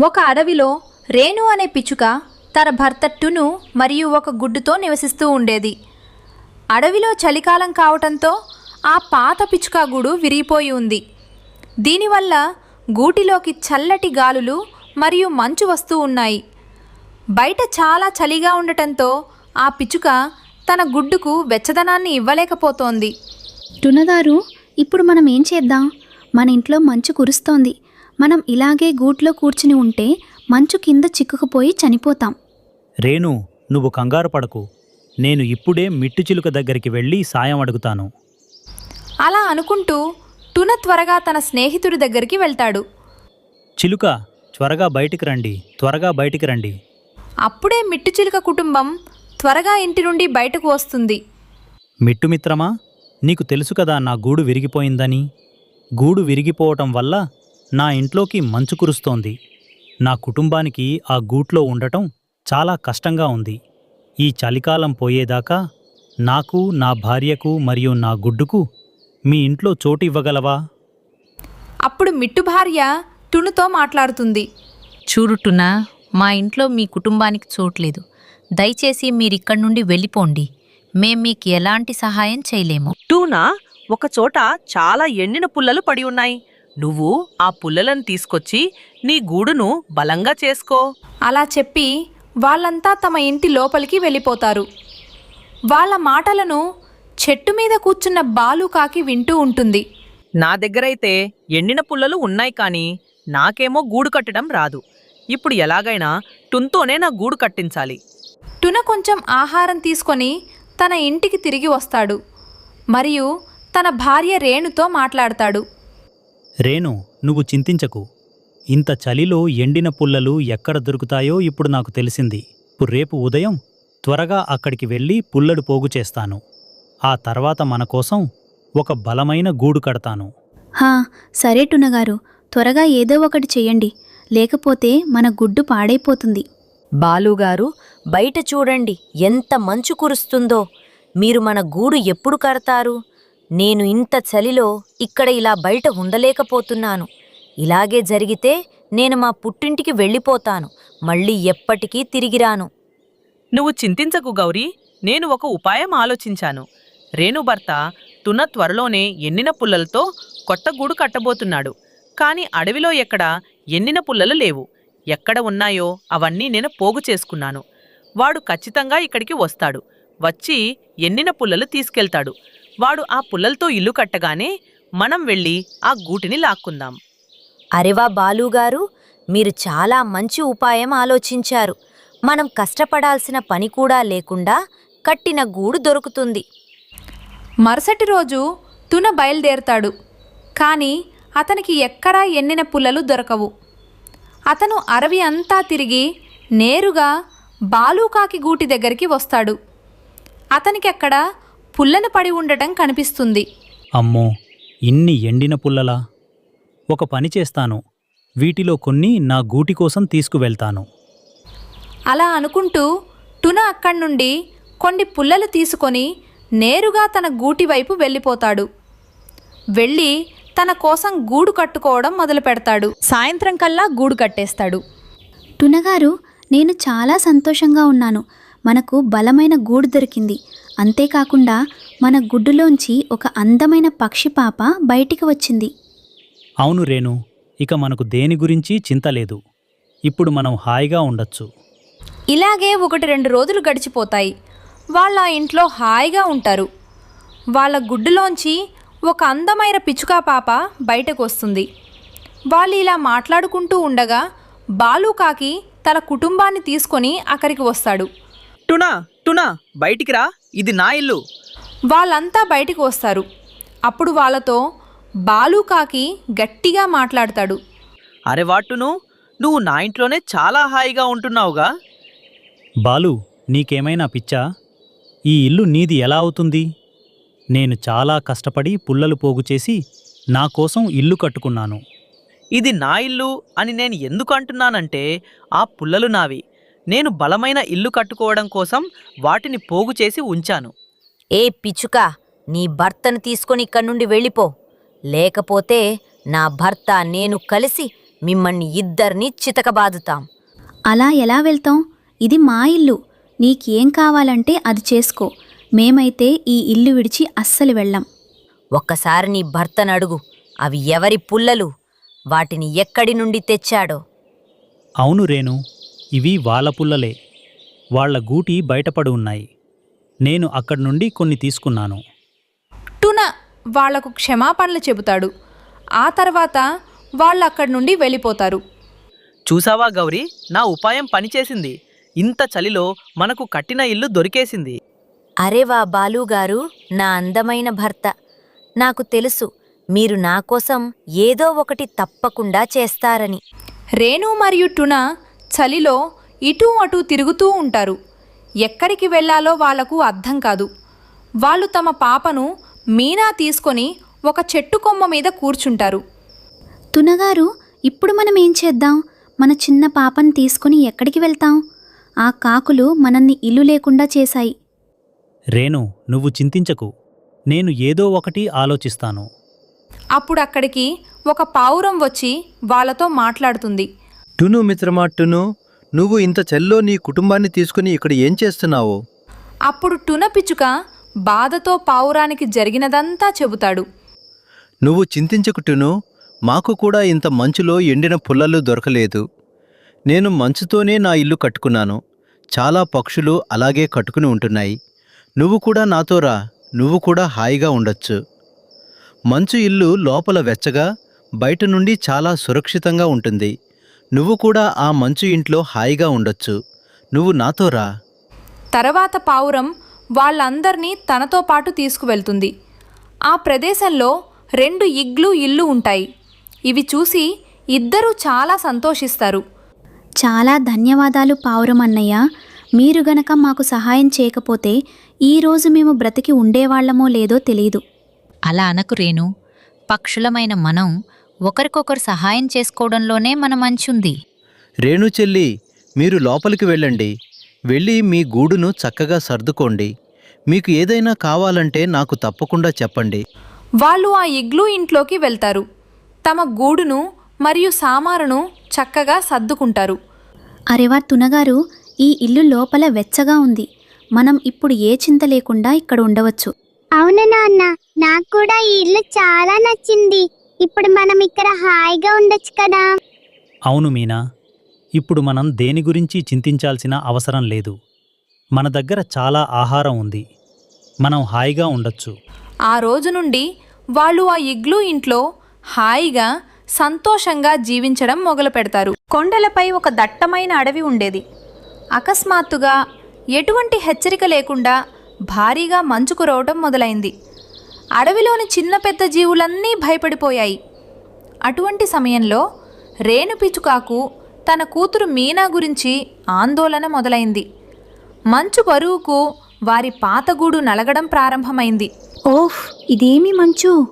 ఒక అడవిలో రేణు అనే పిచ్చుక తన భర్త టును మరియు ఒక గుడ్డుతో నివసిస్తూ ఉండేది. అడవిలో చలికాలం కావటంతో ఆ పాత పిచ్చుక గూడు విరిగిపోయి ఉంది. దీనివల్ల గూటిలోకి చల్లటి గాలులు మరియు మంచు వస్తూ ఉన్నాయి. బయట చాలా చలిగా ఉండటంతో ఆ పిచ్చుక తన గుడ్డుకు వెచ్చదనాన్ని ఇవ్వలేకపోతోంది. టునగారు ఇప్పుడు మనం ఏం చేద్దాం? మన ఇంట్లో మంచు కురుస్తోంది. మనం ఇలాగే గూట్లో కూర్చుని ఉంటే మంచు కింద చిక్కుకుపోయి చనిపోతాం. రేణు నువ్వు కంగారు పడకు. నేను ఇప్పుడే మిట్టు చిలుక దగ్గరికి వెళ్ళి సాయం అడుగుతాను. అలా అనుకుంటూ టున త్వరగా తన స్నేహితుడి దగ్గరికి వెళ్తాడు. చిలుక త్వరగా బయటికి రండి త్వరగా బయటికి రండి. అప్పుడే మిట్టుచిలుక కుటుంబం త్వరగా ఇంటి నుండి బయటకు వస్తుంది. మిట్టు మిత్రమా నీకు తెలుసు కదా నా గూడు విరిగిపోయిందని? గూడు విరిగిపోవటం వల్ల నా ఇంట్లోకి మంచు కురుస్తోంది. నా కుటుంబానికి ఆ గూట్లో ఉండటం చాలా కష్టంగా ఉంది. ఈ చలికాలం పోయేదాకా నాకు నా భార్యకు మరియు నా గుడ్డుకు మీ ఇంట్లో చోటు ఇవ్వగలవా? అప్పుడు మిట్టు భార్య టునుతో మాట్లాడుతుంది. చూడుటున్నా మా ఇంట్లో మీ కుటుంబానికి చోట్లేదు దయచేసి మీరిక్కడి నుండి వెళ్ళిపోండి. మేం మీకు ఎలాంటి సహాయం చేయలేము. టూనా ఒకచోట చాలా ఎండిన పుల్లలు పడి ఉన్నాయి. నువ్వు ఆ పుల్లలను తీసుకొచ్చి నీ గూడును బలంగా చేసుకో. అలా చెప్పి వాళ్ళంతా తమ ఇంటి లోపలికి వెళ్ళిపోతారు. వాళ్ళ మాటలను చెట్టు మీద కూర్చున్న బాలుకాకి వింటూ ఉంటుంది. నా దగ్గరైతే ఎండిన పుల్లలు ఉన్నాయి కానీ నాకేమో గూడు కట్టడం రాదు. ఇప్పుడు ఎలాగైనా టున్తోనే నా గూడు కట్టించాలి. టున కొంచెం ఆహారం తీసుకొని తన ఇంటికి తిరిగి వస్తాడు. మరియు తన భార్య రేణుతో మాట్లాడతాడు. రేణు నువ్వు చింతించకు. ఇంత చలిలో ఎండిన పుల్లలు ఎక్కడ దొరుకుతాయో ఇప్పుడు నాకు తెలిసింది. ఇప్పుడు రేపు ఉదయం త్వరగా అక్కడికి వెళ్ళి పుల్లలు పోగు చేస్తాను. ఆ తర్వాత మన కోసం ఒక బలమైన గూడు కడతాను. హా సరే టునగారు త్వరగా ఏదో ఒకటి చెయ్యండి. లేకపోతే మన గుడ్డు పాడైపోతుంది. బాలుగారు బయట చూడండి ఎంత మంచు కురుస్తుందో. మీరు మన గూడు ఎప్పుడు కడతారు? నేను ఇంత చలిలో ఇక్కడ ఇలా బయట ఉండలేకపోతున్నాను. ఇలాగే జరిగితే నేను మా పుట్టింటికి వెళ్ళిపోతాను. మళ్ళీ ఎప్పటికీ తిరిగిరాను నువ్వు చింతించకు గౌరీ. నేను ఒక ఉపాయం ఆలోచించాను. రేణు భర్త త్వరలోనే ఎండిన పుల్లలతో కొత్త గూడు కట్టబోతున్నాడు. కాని అడవిలో ఎక్కడ ఎండిన పుల్లలు లేవు. ఎక్కడ ఉన్నాయో అవన్నీ నేను పోగు చేసుకున్నాను. వాడు ఖచ్చితంగా ఇక్కడికి వస్తాడు. వచ్చి ఎండిన పుల్లలు తీసుకెళ్తాడు. వాడు ఆ పుల్లలతో ఇల్లు కట్టగానే మనం వెళ్ళి ఆ గూటిని లాక్కుందాం. అరెవా బాలుగారు! మీరు చాలా మంచి ఉపాయం ఆలోచించారు. మనం కష్టపడాల్సిన పని కూడా లేకుండా కట్టిన గూడు దొరుకుతుంది. మరుసటి రోజు టున బయలుదేరతాడు. కానీ అతనికి ఎక్కడా ఎన్నిన పుల్లలు దొరకవు. అతను అరవి అంతా తిరిగి నేరుగా బాలూకాకి గూటి దగ్గరికి వస్తాడు. అతనికి అక్కడ పుల్లను పడి ఉండటం కనిపిస్తుంది. అమ్మో ఇన్ని ఎండిన పుల్లలా? ఒక పని చేస్తాను. వీటిలో కొన్ని నా గూటి కోసం తీసుకువెళ్తాను. అలా అనుకుంటూ టున అక్కడి నుండి కొన్ని పుల్లలు తీసుకొని నేరుగా తన గూటి వైపు వెళ్ళిపోతాడు. వెళ్ళి తన కోసం గూడు కట్టుకోవడం మొదలు పెడతాడు సాయంత్రం కల్లా గూడు కట్టేస్తాడు. టునగారు నేను చాలా సంతోషంగా ఉన్నాను. మనకు బలమైన గూడు దొరికింది. అంతేకాకుండా మన గుడ్డులోంచి ఒక అందమైన పక్షి పాప బయటికి వచ్చింది. అవును రేణు ఇక మనకు దేని గురించి చింత లేదు. ఇప్పుడు మనం హాయిగా ఉండొచ్చు. ఇలాగే ఒకటి రెండు రోజులు గడిచిపోతాయి. వాళ్ళ ఇంట్లో హాయిగా ఉంటారు. వాళ్ళ గుడ్డులోంచి ఒక అందమైన పిచ్చుకా పాప బయటకు వస్తుంది. వాళ్ళు ఇలా మాట్లాడుకుంటూ ఉండగా బాలుకాకి తన కుటుంబాన్ని తీసుకొని అక్కడికి వస్తాడు. టునా టునా బయటికి రా. ఇది నా ఇల్లు. వాళ్ళంతా బయటికి వస్తారు. అప్పుడు వాళ్ళతో బాలుకాకి గట్టిగా మాట్లాడతాడు. అరే వాటును నువ్వు నా ఇంట్లోనే చాలా హాయిగా ఉంటున్నావుగా. బాలు నీకేమైనా పిచ్చా? ఈ ఇల్లు నీది ఎలా అవుతుంది? నేను చాలా కష్టపడి పుల్లలు పోగు చేసి నా కోసం ఇల్లు కట్టుకున్నాను. ఇది నా ఇల్లు అని నేను ఎందుకు అంటున్నానంటే ఆ పుల్లలు నావి. నేను బలమైన ఇల్లు కట్టుకోవడం కోసం వాటిని పోగు చేసి ఉంచాను. ఏ పిచ్చుక నీ భర్తను తీసుకొని ఇక్కడి నుండి వెళ్ళిపో. లేకపోతే నా భర్త నేను కలిసి మిమ్మల్ని ఇద్దరినీ చితకబాదుతాం. అలా ఎలా వెళ్తాం? ఇది మా ఇల్లు. నీకేం కావాలంటే అది చేసుకో. మేమైతే ఈ ఇల్లు విడిచి అస్సలు వెళ్ళం. ఒక్కసారి నీ భర్తను అడుగు. అవి ఎవరి పుల్లలు? వాటిని ఎక్కడి నుండి తెచ్చాడో? అవును రేణు. ఇవి వాళ్ళ పుల్లలే. వాళ్ళ గూటి బయటపడి ఉన్నాయి. నేను అక్కడి నుండి కొన్ని తీసుకున్నాను. టున వాళ్ళకు క్షమాపణలు చెబుతాడు. ఆ తర్వాత వాళ్ళు అక్కడి నుండి వెళ్ళిపోతారు. చూసావా గౌరీ? నా ఉపాయం పనిచేసింది. ఇంత చలిలో మనకు కట్టిన ఇల్లు దొరికేసింది. అరే వా బాలుగారు నా అందమైన భర్త. నాకు తెలుసు మీరు నా కోసం ఏదో ఒకటి తప్పకుండా చేస్తారని. రేణు మరియు టున చలిలో ఇటూ అటూ తిరుగుతూ ఉంటారు. ఎక్కడికి వెళ్ళాలో వాళ్ళకు అర్థం కాదు. వాళ్ళు తమ పాపను మీనా తీసుకొని ఒక చెట్టు కొమ్మ మీద కూర్చుంటారు. తునగారు ఇప్పుడు మనం ఏం చేద్దాం? మన చిన్న పాపని తీసుకుని ఎక్కడికి వెళ్తాం? ఆ కాకులు మనల్ని ఇల్లు లేకుండా చేశాయి. రేణు నువ్వు చింతించకు. నేను ఏదో ఒకటి ఆలోచిస్తాను. అప్పుడు అక్కడికి ఒక పావురం వచ్చి వాళ్ళతో మాట్లాడుతుంది. టును మిత్రమా టును నువ్వు ఇంత చలిలో నీ కుటుంబాన్ని తీసుకుని ఇక్కడ ఏం చేస్తున్నావు? అప్పుడు టున పిచ్చుక బాధతో పావురానికి జరిగినదంతా చెబుతాడు. నువ్వు చింతించకు టును మాకు కూడా ఇంత మంచులో ఎండిన పుల్లలు దొరకలేదు. నేను మంచుతోనే నా ఇల్లు కట్టుకున్నాను. చాలా పక్షులు అలాగే కట్టుకుని ఉంటున్నాయి. నువ్వు కూడా నాతో రా నువ్వు కూడా హాయిగా ఉండొచ్చు. మంచు ఇల్లు లోపల వెచ్చగా బయట నుండి చాలా సురక్షితంగా ఉంటుంది. నువ్వు కూడా ఆ మంచు ఇంట్లో హాయిగా ఉండొచ్చు. నువ్వు నాతో రా. తర్వాత పావురం వాళ్ళందర్నీ తనతో పాటు తీసుకువెళ్తుంది. ఆ ప్రదేశంలో రెండు ఇగ్లు ఇల్లు ఉంటాయి. ఇవి చూసి ఇద్దరూ చాలా సంతోషిస్తారు. చాలా ధన్యవాదాలు పావురం అన్నయ్య. మీరు గనక మాకు సహాయం చేయకపోతే ఈరోజు మేము బ్రతికి ఉండేవాళ్ళమో లేదో తెలియదు అలా అనకు రేణు. పక్షులమైన మనం ఒకరికొకరు సహాయం చేసుకోవడంలోనే మన మంచుంది. రేణు చెల్లి మీరు లోపలికి వెళ్ళండి. వెళ్ళి మీ గూడును చక్కగా సర్దుకోండి. మీకు ఏదైనా కావాలంటే నాకు తప్పకుండా చెప్పండి. వాళ్ళు ఆ ఇగ్లూ ఇంట్లోకి వెళ్తారు. తమ గూడును మరియు సామానును చక్కగా సర్దుకుంటారు. అరెవా తునగారు ఈ ఇల్లు లోపల వెచ్చగా ఉంది. మనం ఇప్పుడు ఏ చింత లేకుండా ఇక్కడ ఉండవచ్చు. అవును నాన్న నాకు కూడా ఈ ఇల్లు చాలా నచ్చింది. ఇప్పుడు మనం ఇక్కడ హాయిగా ఉండొచ్చు కదా? అవును మీనా. ఇప్పుడు మనం దేని గురించి చింతించాల్సిన అవసరం లేదు. మన దగ్గర చాలా ఆహారం ఉంది. మనం హాయిగా ఉండొచ్చు. ఆ రోజు నుండి వాళ్ళు ఆ ఇగ్లూ ఇంట్లో హాయిగా సంతోషంగా జీవించడం మొదలు పెడతారు కొండలపై ఒక దట్టమైన అడవి ఉండేది. అకస్మాత్తుగా ఎటువంటి హెచ్చరిక లేకుండా భారీగా మంచు కురవటం మొదలైంది. అడవిలోని చిన్న పెద్ద జీవులన్నీ భయపడిపోయాయి. అటువంటి సమయంలో రేణు పిచుకాకు తన కూతురు మీనా గురించి ఆందోళన మొదలైంది. మంచు బరువుకు వారి పాతగూడు నలగడం ప్రారంభమైంది. ఓహ్ ఇదేమి మంచు?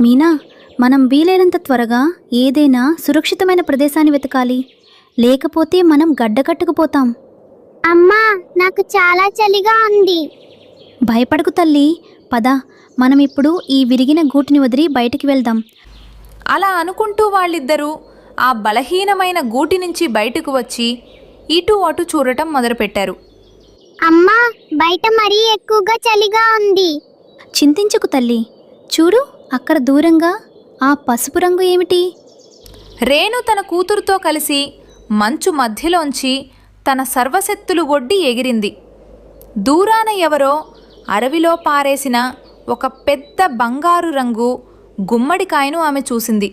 మీనా మనం వీలైనంత త్వరగా ఏదైనా సురక్షితమైన ప్రదేశాన్ని వెతకాలి. లేకపోతే మనం గడ్డకట్టుకుపోతాం. అమ్మా నాకు చాలా చలిగా ఉంది. భయపడకు తల్లి. పద మనం ఇప్పుడు ఈ విరిగిన గూటిని వదిలి బయటికి వెళ్దాం. అలా అనుకుంటూ వాళ్ళిద్దరూ ఆ బలహీనమైన గూటి నుంచి బయటకు వచ్చి ఇటు అటు చూడటం మొదలుపెట్టారు. అమ్మా బయట మరీ ఎక్కువగా చలిగా ఉంది. చింతించకు తల్లి. చూడు అక్కడ దూరంగా ఆ పసుపు రంగు ఏమిటి? రేణు తన కూతురుతో కలిసి మంచు మధ్యలోంచి తన సర్వశక్తులు ఒడ్డి ఎగిరింది. దూరాన ఎవరో అడవిలో పారేసిన ఒక పెద్ద బంగారు రంగు గుమ్మడికాయను ఆమె చూసింది.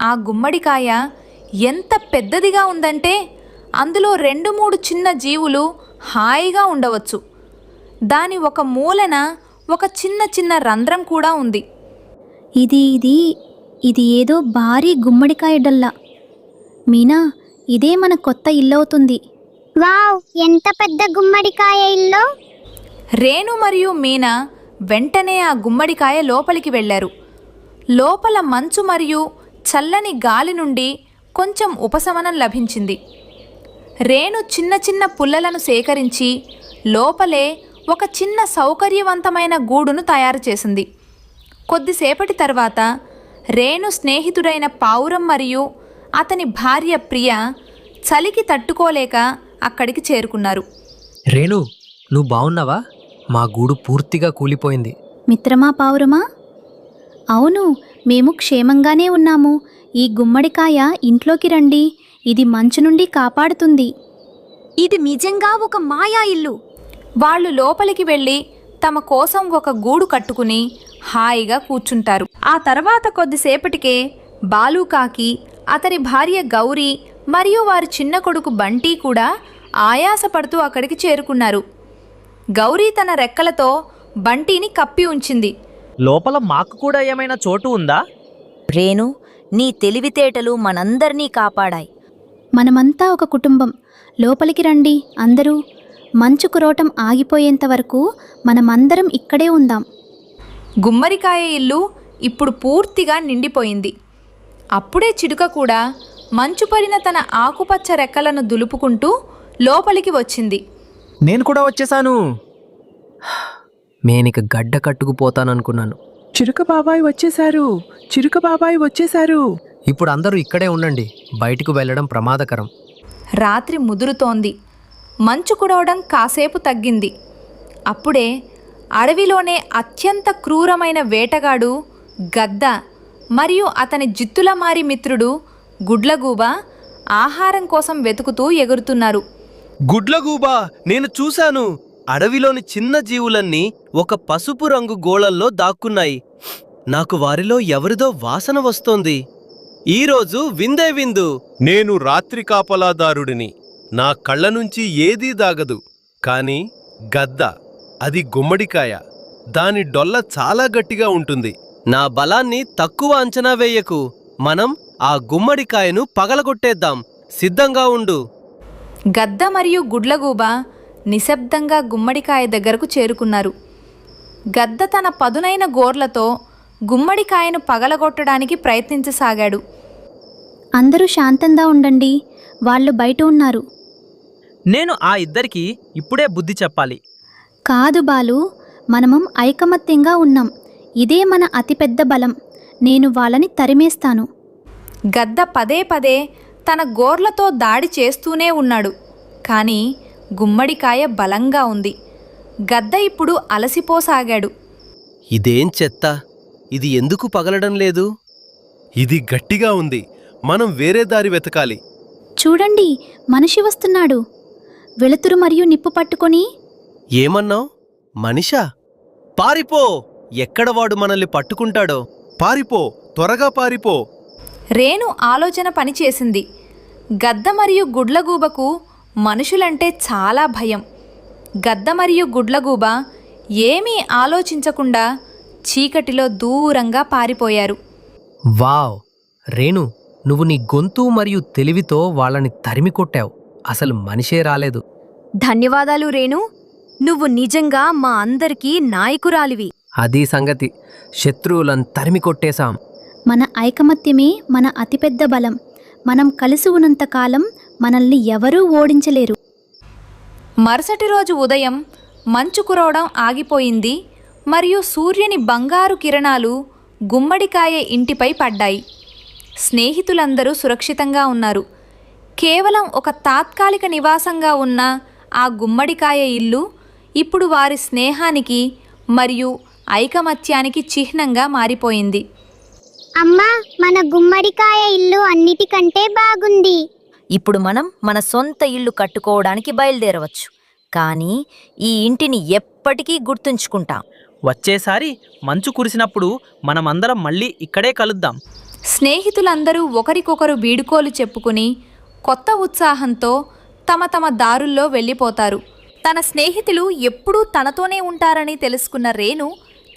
ఆ గుమ్మడికాయ ఎంత పెద్దదిగా ఉందంటే అందులో రెండు మూడు చిన్న జీవులు హాయిగా ఉండవచ్చు. దాని ఒక మూలన ఒక చిన్న చిన్న రంధ్రం కూడా ఉంది. ఇది ఇది ఇది ఏదో భారీ గుమ్మడికాయ డల్లా. మీనా ఇదే మన కొత్త ఇల్లవుతుంది వావ్ ఎంత పెద్ద గుమ్మడికాయ ఇల్లు! రేణు మరియు మీనా వెంటనే ఆ గుమ్మడికాయ లోపలికి వెళ్ళారు. లోపల మంచు మరియు చల్లని గాలి నుండి కొంచెం ఉపశమనం లభించింది. రేణు చిన్న చిన్న పుల్లలను సేకరించి లోపలే ఒక చిన్న సౌకర్యవంతమైన గూడును తయారు చేసింది. కొద్దిసేపటి తర్వాత రేణు స్నేహితుడైన పావురం మరియు అతని భార్య ప్రియ చలికి తట్టుకోలేక అక్కడికి చేరుకున్నారు. రేణు నువ్వు బాగున్నావా మా గూడు పూర్తిగా కూలిపోయింది. మిత్రమా పావురమా? అవును మేము క్షేమంగానే ఉన్నాము. ఈ గుమ్మడికాయ ఇంట్లోకి రండి. ఇది మంచు నుండి కాపాడుతుంది. ఇది నిజంగా ఒక మాయా ఇల్లు. వాళ్ళు లోపలికి వెళ్ళి తమ కోసం ఒక గూడు కట్టుకుని హాయిగా కూర్చుంటారు. ఆ తర్వాత కొద్దిసేపటికే బాలుకాకి అతని భార్య గౌరీ మరియు వారి చిన్న కొడుకు బంటి కూడా ఆయాసపడుతూ అక్కడికి చేరుకున్నారు. గౌరీ తన రెక్కలతో బంటిని కప్పి ఉంచింది. లోపల మాకు కూడా ఏమైనా చోటు ఉందా? రేణు నీ తెలివితేటలు మనందర్నీ కాపాడాయి. మనమంతా ఒక కుటుంబం. లోపలికి రండి అందరూ. మంచు కురోటం ఆగిపోయేంత వరకు మనమందరం ఇక్కడే ఉందాం. గుమ్మడికాయ ఇల్లు ఇప్పుడు పూర్తిగా నిండిపోయింది. అప్పుడే చిడుక కూడా మంచు పడిన తన ఆకుపచ్చ రెక్కలను దులుపుకుంటూ లోపలికి వచ్చింది. నేను కూడా వచ్చేసాను. నేనిక గడ్డ కట్టుకుపోతాననుకున్నాను. చిరుక బాబాయ్ వచ్చేశారు. చిరుక బాబాయ్ వచ్చేశారు. ఇప్పుడు అందరూ ఇక్కడే ఉండండి. బయటికి వెళ్ళడం ప్రమాదకరం. రాత్రి ముదురుతోంది. మంచు కురవడం కాసేపు తగ్గింది. అప్పుడే అడవిలోనే అత్యంత క్రూరమైన వేటగాడు గద్ద మరియు అతని జిత్తులమారి మిత్రుడు గుడ్లగూబ ఆహారం కోసం వెతుకుతూ ఎగురుతున్నారు. గుడ్లగూబా నేను చూశాను. అడవిలోని చిన్న జీవులన్నీ ఒక పసుపు రంగు గోళల్లో దాక్కున్నాయి. నాకు వారిలో ఎవరిదో వాసన వస్తోంది. ఈరోజు విందే విందు. నేను రాత్రి కాపలాదారుడిని. నా కళ్ళ నుంచి ఏదీ దాగదు. కాని గద్ద అది గుమ్మడికాయ దాని డొల్ల చాలా గట్టిగా ఉంటుంది. నా బలాన్ని తక్కువ అంచనా వేయకు. మనం ఆ గుమ్మడికాయను పగలగొట్టేద్దాం. సిద్ధంగా ఉండు. గద్ద మరియు గుడ్లగూబ నిశ్శబ్దంగా గుమ్మడికాయ దగ్గరకు చేరుకున్నారు. గద్ద తన పదునైన గోర్లతో గుమ్మడికాయను పగలగొట్టడానికి ప్రయత్నించసాగాడు. అందరూ శాంతంగా ఉండండి వాళ్ళు బయట ఉన్నారు. నేను ఆ ఇద్దరికి ఇప్పుడే బుద్ధి చెప్పాలి. కాదు బాలు మనమం ఐకమత్యంగా ఉన్నాం. ఇదే మన అతిపెద్ద బలం. నేను వాళ్ళని తరిమేస్తాను. గద్ద పదే పదే తన గోర్లతో దాడి చేస్తూనే ఉన్నాడు. కానీ గుమ్మడికాయ బలంగా ఉంది. గద్ద ఇప్పుడు అలసిపోసాగాడు. ఇదేం చెత్త? ఇది ఎందుకు పగలడం లేదు? ఇది గట్టిగా ఉంది. మనం వేరే దారి వెతకాలి. చూడండి మనిషి వస్తున్నాడు. వెలుతురు మరియు నిప్పు పట్టుకొని. ఏమన్నావ్? మనిషా? పారిపో! ఎక్కడ వాడు మనల్ని పట్టుకుంటాడో? పారిపో! త్వరగా పారిపో! రేణు ఆలోచన పనిచేసింది. గద్ద మరియు గుడ్లగూబకు మనుషులంటే చాలా భయం. గద్ద మరియు గుడ్లగూబ ఏమీ ఆలోచించకుండా చీకటిలో దూరంగా పారిపోయారు. వావ్! రేణు నువ్వు నీ గొంతు మరియు తెలివితో వాళ్ళని తరిమి కొట్టావు. అసలు మనిషే రాలేదు. ధన్యవాదాలు రేణు. నువ్వు నిజంగా మా అందరికీ నాయకురాలివి. అది సంగతి. శత్రువులను తరిమి కొట్టేశాం. మన ఐకమత్యమే మన అతిపెద్ద బలం. మనం కలిసి ఉన్నంతకాలం మనల్ని ఎవరూ ఓడించలేరు. మరుసటి రోజు ఉదయం మంచు కురవడం ఆగిపోయింది. మరియు సూర్యుని బంగారు కిరణాలు గుమ్మడికాయ ఇంటిపై పడ్డాయి. స్నేహితులందరూ సురక్షితంగా ఉన్నారు. కేవలం ఒక తాత్కాలిక నివాసంగా ఉన్న ఆ గుమ్మడికాయ ఇల్లు ఇప్పుడు వారి స్నేహానికి మరియు ఐకమత్యానికి చిహ్నంగా మారిపోయింది. అమ్మా మన గుమ్మడికాయ ఇల్లు అన్నిటికంటే బాగుంది. ఇప్పుడు మనం మన సొంత ఇల్లు కట్టుకోవడానికి బయలుదేరవచ్చు. కానీ ఈ ఇంటిని ఎప్పటికీ గుర్తుంచుకుంటాం. వచ్చేసారి మంచు కురిసినప్పుడు మనమందరం మళ్ళీ ఇక్కడే కలుద్దాం. స్నేహితులందరూ ఒకరికొకరు వీడుకోలు చెప్పుకుని కొత్త ఉత్సాహంతో తమ తమ దారుల్లో వెళ్ళిపోతారు. తన స్నేహితులు ఎప్పుడూ తనతోనే ఉంటారని తెలుసుకున్న రేణు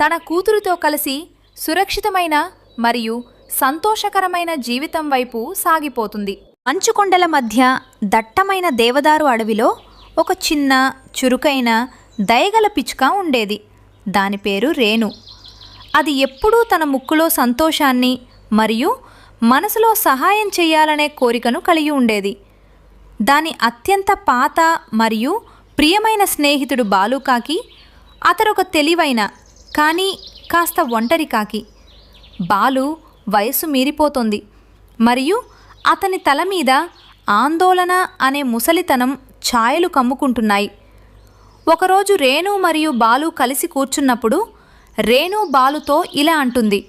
తన కూతురుతో కలిసి సురక్షితమైన మరియు సంతోషకరమైన జీవితం వైపు సాగిపోతుంది. మంచుకొండల మధ్య దట్టమైన దేవదారు అడవిలో ఒక చిన్న చురుకైన దయగల పిచ్చుక ఉండేది. దాని పేరు రేణు. అది ఎప్పుడూ తన ముక్కులో సంతోషాన్ని మరియు మనసులో సహాయం చేయాలనే కోరికను కలిగి ఉండేది. దాని అత్యంత పాత మరియు ప్రియమైన స్నేహితుడు బాలుకాకి అతడొక తెలివైన కానీ కాస్త ఒంటరి కాకి బాలు వయసు మీరిపోతోంది. మరియు అతని తల మీద ఆందోళన అనే ముసలితనం ఛాయలు కమ్ముకుంటున్నాయి. ఒకరోజు రేణు మరియు బాలు కలిసి కూర్చున్నప్పుడు రేణు బాలుతో ఇలా అంటుంది.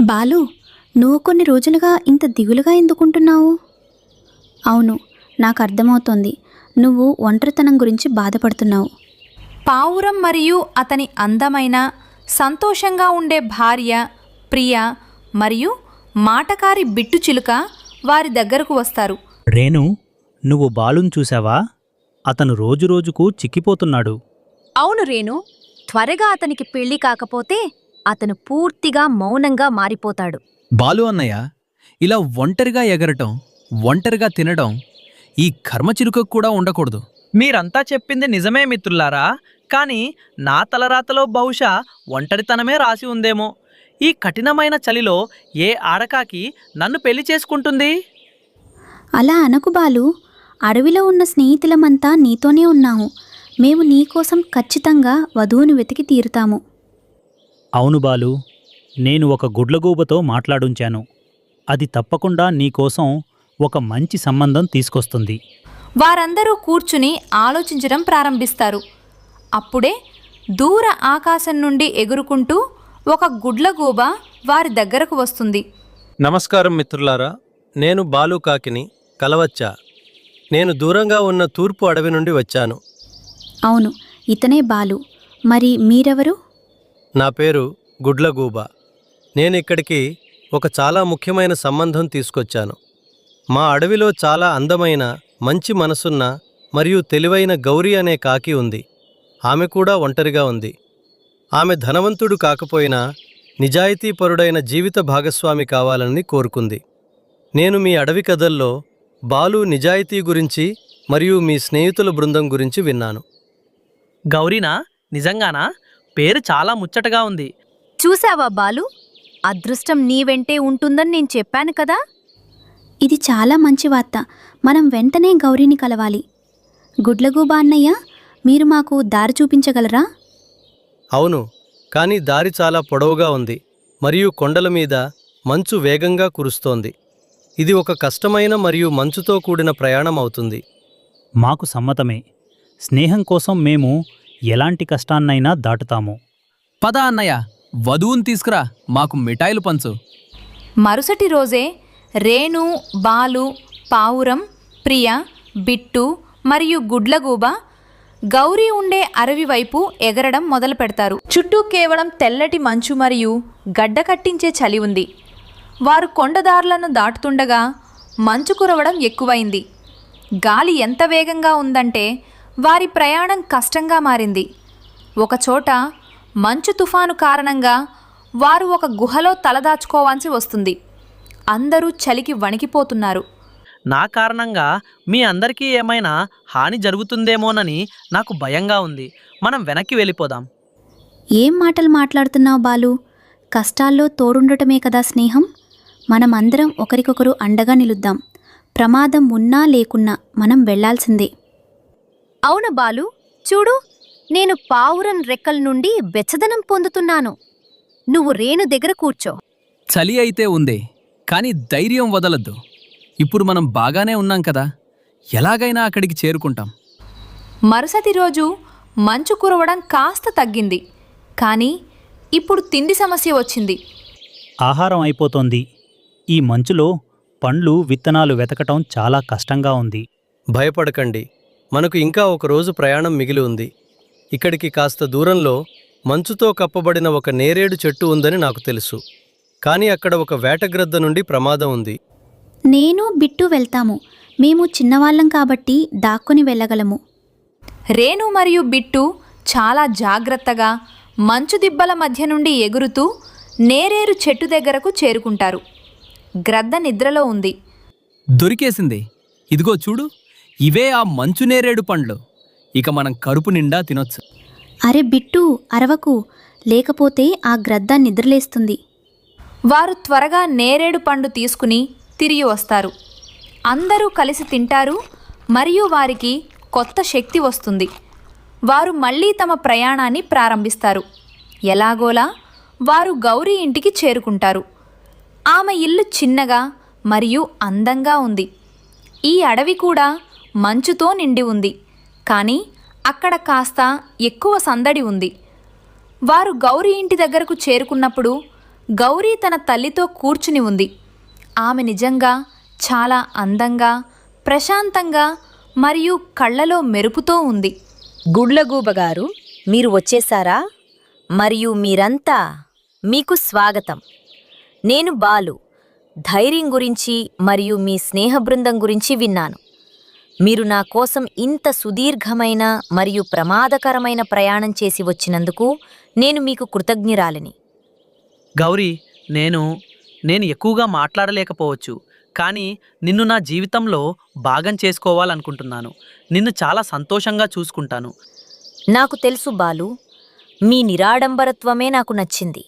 బాలు నువ్వు కొన్ని రోజులుగా ఇంత దిగులుగా ఎందుకుంటున్నావు? అవును నాకు అర్థమవుతోంది. నువ్వు ఒంటరితనం గురించి బాధపడుతున్నావు. పావురం మరియు అతని అందమైన సంతోషంగా ఉండే భార్య ప్రియ మరియు మాటకారి బిట్టు చిలుక వారి దగ్గరకు వస్తారు. రేణు నువ్వు బాలుని చూసావా అతను రోజురోజుకు చిక్కిపోతున్నాడు. అవును రేణు త్వరగా అతనికి పెళ్ళి కాకపోతే అతను పూర్తిగా మౌనంగా మారిపోతాడు. బాలు అన్నయ్య ఇలా ఒంటరిగా ఎగరటం ఒంటరిగా తినడం ఈ కర్మచిలుకకు కూడా ఉండకూడదు. మీరంతా చెప్పింది నిజమే మిత్రులారా కానీ నా తలరాతలో బహుశా ఒంటరితనమే రాసి ఉందేమో. ఈ కఠినమైన చలిలో ఏ ఆడకాకి నన్ను పెళ్ళి చేసుకుంటుంది? అలా అనకు బాలు. అడవిలో ఉన్న స్నేహితులమంతా నీతోనే ఉన్నాము. మేము నీకోసం ఖచ్చితంగా వధువును వెతికి తీరుతాము. అవును బాలు. నేను ఒక గుడ్లగూబతో మాట్లాడుంచాను. అది తప్పకుండా నీకోసం ఒక మంచి సంబంధం తీసుకొస్తుంది. వారందరూ కూర్చుని ఆలోచించడం ప్రారంభిస్తారు. అప్పుడే దూర ఆకాశం నుండి ఎగురుకుంటూ ఒక గుడ్లగూబ వారి దగ్గరకు వస్తుంది. నమస్కారం మిత్రులారా నేను బాలు కాకిని కలవచ్చా. నేను దూరంగా ఉన్న తూర్పు అడవి నుండి వచ్చాను. అవును ఇతనే బాలు. మరి మీరెవరు? నా పేరు గుడ్లగూబ నేను ఇక్కడికి ఒక చాలా ముఖ్యమైన సంబంధం తీసుకొచ్చాను. మా అడవిలో చాలా అందమైన మంచి మనసున్న మరియు తెలివైన గౌరీ అనే కాకి ఉంది. ఆమె కూడా ఒంటరిగా ఉంది. ఆమె ధనవంతుడు కాకపోయినా నిజాయితీపరుడైన జీవిత భాగస్వామి కావాలని కోరుకుంది. నేను మీ అడవి కథల్లో బాలు నిజాయితీ గురించి మరియు మీ స్నేహితుల బృందం గురించి విన్నాను. గౌరీనా నిజంగానా? పేరు చాలా ముచ్చటగా ఉంది. చూసావా బాలు? అదృష్టం నీ వెంటే ఉంటుందని నేను చెప్పాను కదా? ఇది చాలా మంచి వార్త. మనం వెంటనే గౌరీని కలవాలి. గుడ్లగూబా అన్నయ్య మీరు మాకు దారి చూపించగలరా? అవును కానీ దారి చాలా పొడవుగా ఉంది మరియు కొండల మీద మంచు వేగంగా కురుస్తోంది. ఇది ఒక కష్టమైన మరియు మంచుతో కూడిన ప్రయాణం అవుతుంది. మాకు సమ్మతమే. స్నేహం కోసం మేము ఎలాంటి కష్టాన్నైనా దాటుతాము. పద అన్నయ్య వధువుని తీసుకురా మాకు మిఠాయిలు పంచు. మరుసటి రోజే రేణు బాలు పావురం ప్రియ బిట్టు మరియు గుడ్లగూబ గౌరీ ఉండే అరవి వైపు ఎగరడం మొదలు పెడతారు. చుట్టూ కేవలం తెల్లటి మంచు మరియు గడ్డ కట్టించే చలి ఉంది. వారు కొండదారులను దాటుతుండగా మంచు కురవడం ఎక్కువైంది. గాలి ఎంత వేగంగా ఉందంటే వారి ప్రయాణం కష్టంగా మారింది. ఒకచోట మంచు తుఫాను కారణంగా వారు ఒక గుహలో తలదాచుకోవాల్సి వస్తుంది. అందరూ చలికి వణికిపోతున్నారు. నా కారణంగా మీ అందరికీ ఏమైనా హాని జరుగుతుందేమోనని నాకు భయంగా ఉంది. మనం వెనక్కి వెళ్ళిపోదాం. ఏం మాటలు మాట్లాడుతున్నావు బాలు? కష్టాల్లో తోడుండటమే కదా స్నేహం? మనమందరం ఒకరికొకరు అండగా నిలుద్దాం. ప్రమాదం ఉన్నా లేకున్నా మనం వెళ్ళాల్సిందే. అవును బాలు. చూడు నేను పావురం రెక్కల నుండి వెచ్చదనం పొందుతున్నాను. నువ్వు రేణు దగ్గర కూర్చో. చలి అయితే ఉంది కానీ ధైర్యం వదలద్దు. ఇప్పుడు మనం బాగానే ఉన్నాం కదా. ఎలాగైనా అక్కడికి చేరుకుంటాం. మరుసటి రోజు మంచు కురవడం కాస్త తగ్గింది. కానీ ఇప్పుడు తిండి సమస్య వచ్చింది. ఆహారం అయిపోతోంది. ఈ మంచులో పండ్లు విత్తనాలు వెతకటం చాలా కష్టంగా ఉంది. భయపడకండి. మనకు ఇంకా ఒక రోజు ప్రయాణం మిగిలి ఉంది. ఇక్కడికి కాస్త దూరంలో మంచుతో కప్పబడిన ఒక నేరేడు చెట్టు ఉందని నాకు తెలుసు. కానీ అక్కడ ఒక వేటగ్రద్ద నుండి ప్రమాదం ఉంది. నేను బిట్టు వెళ్తాము. మేము చిన్నవాళ్ళం కాబట్టి దాక్కుని వెళ్ళగలము. రేణు మరియు బిట్టు చాలా జాగ్రత్తగా మంచు దిబ్బల మధ్య నుండి ఎగురుతూ నేరేరు చెట్టు దగ్గరకు చేరుకుంటారు. గ్రద్ద నిద్రలో ఉంది. దొరికేసింది. ఇదిగో చూడు ఇవే ఆ మంచు నేరేడు పండ్లు. ఇక మనం కరుపు నిండా తినొచ్చు. అరే బిట్టు అరవకు. లేకపోతే ఆ గ్రద్ద నిద్రలేస్తుంది. వారు త్వరగా నేరేడు పండు తీసుకుని తిరిగి వస్తారు. అందరూ కలిసి తింటారు మరియు వారికి కొత్త శక్తి వస్తుంది. వారు మళ్ళీ తమ ప్రయాణాన్ని ప్రారంభిస్తారు. ఎలాగోలా వారు గౌరీ ఇంటికి చేరుకుంటారు. ఆమె ఇల్లు చిన్నగా మరియు అందంగా ఉంది. ఈ అడవి కూడా మంచుతో నిండి ఉంది. కానీ అక్కడ కాస్త ఎక్కువ సందడి ఉంది. వారు గౌరీ ఇంటి దగ్గరకు చేరుకున్నప్పుడు గౌరీ తన తల్లితో కూర్చుని ఉంది. ఆమె నిజంగా చాలా అందంగా ప్రశాంతంగా మరియు కళ్ళలో మెరుపుతో ఉంది. గుడ్లగూబ గారు మీరు వచ్చేసారా మరియు మీరంతా మీకు స్వాగతం. నేను బాలు. ధైర్యం గురించి మరియు మీ స్నేహ బృందం గురించి విన్నాను. మీరు నా కోసం ఇంత సుదీర్ఘమైన మరియు ప్రమాదకరమైన ప్రయాణం చేసి వచ్చినందుకు నేను మీకు కృతజ్ఞురాలిని. గౌరీ నేను నేను ఎక్కువగా మాట్లాడలేకపోవచ్చు కానీ నిన్ను నా జీవితంలో భాగం చేసుకోవాలనుకుంటున్నాను. నిన్ను చాలా సంతోషంగా చూసుకుంటాను. నాకు తెలుసు బాలు మీ నిరాడంబరత్వమే నాకు నచ్చింది.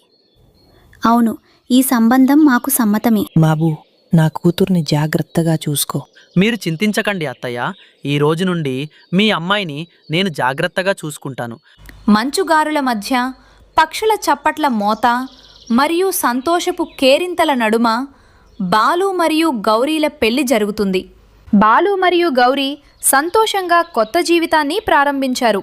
అవును ఈ సంబంధం మాకు సమ్మతమే. బాబు నా కూతుర్ని జాగ్రత్తగా చూసుకో. మీరు చింతించకండి అత్తయ్య ఈ రోజు నుండి మీ అమ్మాయిని నేను జాగ్రత్తగా చూసుకుంటాను. మంచుగారుల మధ్య పక్షుల చప్పట్ల మోత మరియు సంతోషపు కేరింతల నడుమ బాలు మరియు గౌరీల పెళ్ళి జరుగుతుంది. బాలు మరియు గౌరీ సంతోషంగా కొత్త జీవితాన్ని ప్రారంభించారు.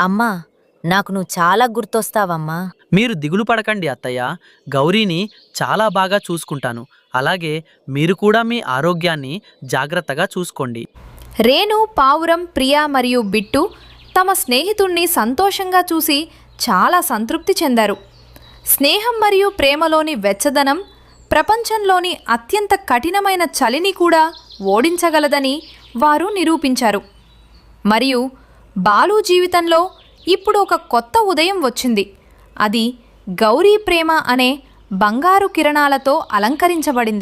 అమ్మా నాకు నువ్వు చాలా గుర్తొస్తావమ్మా. మీరు దిగులు పడకండి అత్తయ్య. గౌరీని చాలా బాగా చూసుకుంటాను. అలాగే మీరు కూడా మీ ఆరోగ్యాన్ని జాగ్రత్తగా చూసుకోండి. రేణు పావురం ప్రియా మరియు బిట్టు తమ స్నేహితుణ్ణి సంతోషంగా చూసి చాలా సంతృప్తి చెందారు. స్నేహం మరియు ప్రేమలోని వెచ్చదనం ప్రపంచంలోని అత్యంత కఠినమైన చలిని కూడా ఓడించగలదని వారు నిరూపించారు. మరియు బాలు జీవితంలో ఇప్పుడు ఒక కొత్త ఉదయం వచ్చింది. అది గౌరీ ప్రేమ అనే బంగారు కిరణాలతో అలంకరించబడింది.